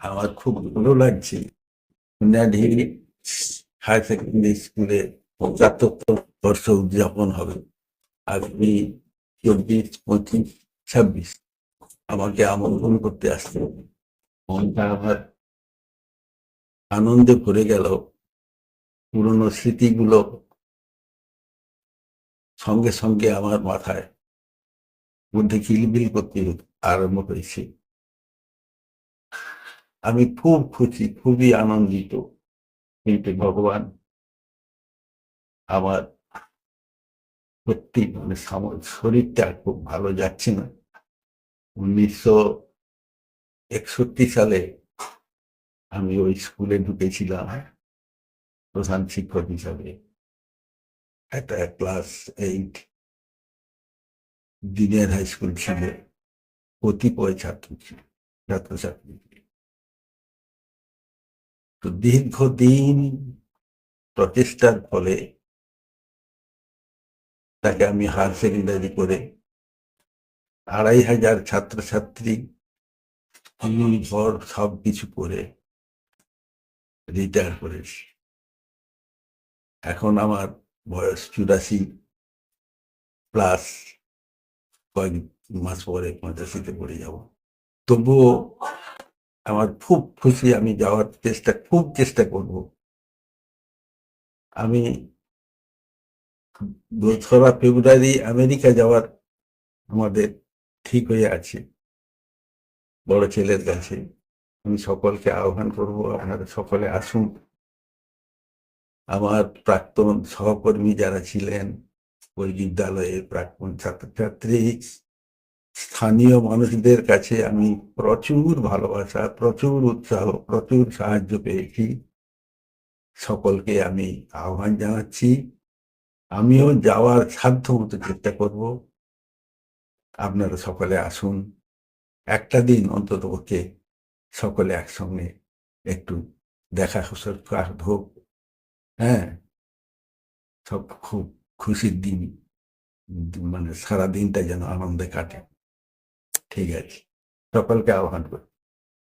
আমার খুব ভালো লাগছে। হায়ার সেকেন্ডারি স্কুলে পঁচাত্তর বর্ষ উদযাপন হবে। আগামী চব্বিশ, পঁচিশ, ছাব্বিশ আমাকে আমন্ত্রণ করতে আসছে মনটা আমার আনন্দে ভরে গেল। পুরনো স্মৃতিগুলো সঙ্গে সঙ্গে আমার মাথায় মধ্যে কিলবিল করতে আরম্ভ হয়েছে আমি খুব খুশি, খুবই আনন্দিত। কিন্তু ভগবান আমার সত্যি মানে শরীরটা খুব ভালো যাচ্ছে না। উনিশশো একষট্টি সালে আমি ওই স্কুলে ঢুকেছিলাম, প্রধান শিক্ষক হিসাবে। একটা class eight junior high school ছিল। কতিপয় ছাত্র ছিল, ছাত্রছাত্রী। তো দীর্ঘদিন প্রচেষ্টার ফলে তাকে আমি হায়ার সেকেন্ডারি করে আড়াই হাজার ছাত্রছাত্রী স্কুল ঘর সব কিছু করে রিটায়ার করেছি। এখন আমার বয়স চুরাশি প্লাস কয়েক মাস পরে পঁচাশিতে পড়ে যাব। তবুও আমার খুব খুশি আমি যাওয়ার চেষ্টা, খুব চেষ্টা করব। আমি দোসরা ফেব্রুয়ারি আমেরিকা যাওয়ার আমাদের ঠিক হয়ে আছে। বড় ছেলের কাছে আমি সকলকে আহ্বান করব, আপনারা সকলে আসুন। আমার প্রাক্তন সহকর্মী যারা ছিলেন ওই বিদ্যালয়ের প্রাক্তন ছাত্রছাত্রী স্থানীয় মানুষদের কাছে আমি প্রচুর ভালোবাসা, প্রচুর উৎসাহ, প্রচুর সাহায্য পেয়েছি। সকলকে আমি আহ্বান জানাচ্ছি। আমিও যাওয়ার সাধ্য মতো চেষ্টা করব। আপনারা সকলে আসুন। একটা দিন অন্তত পক্ষে সকলে একসঙ্গে একটু দেখা সাক্ষাৎ হোক। হ্যাঁ সব খুব খুশির দিন। মানে সারা দিনটা যেন আনন্দে কাটে। ঠিক আছে। সকলকে আহ্বান করি।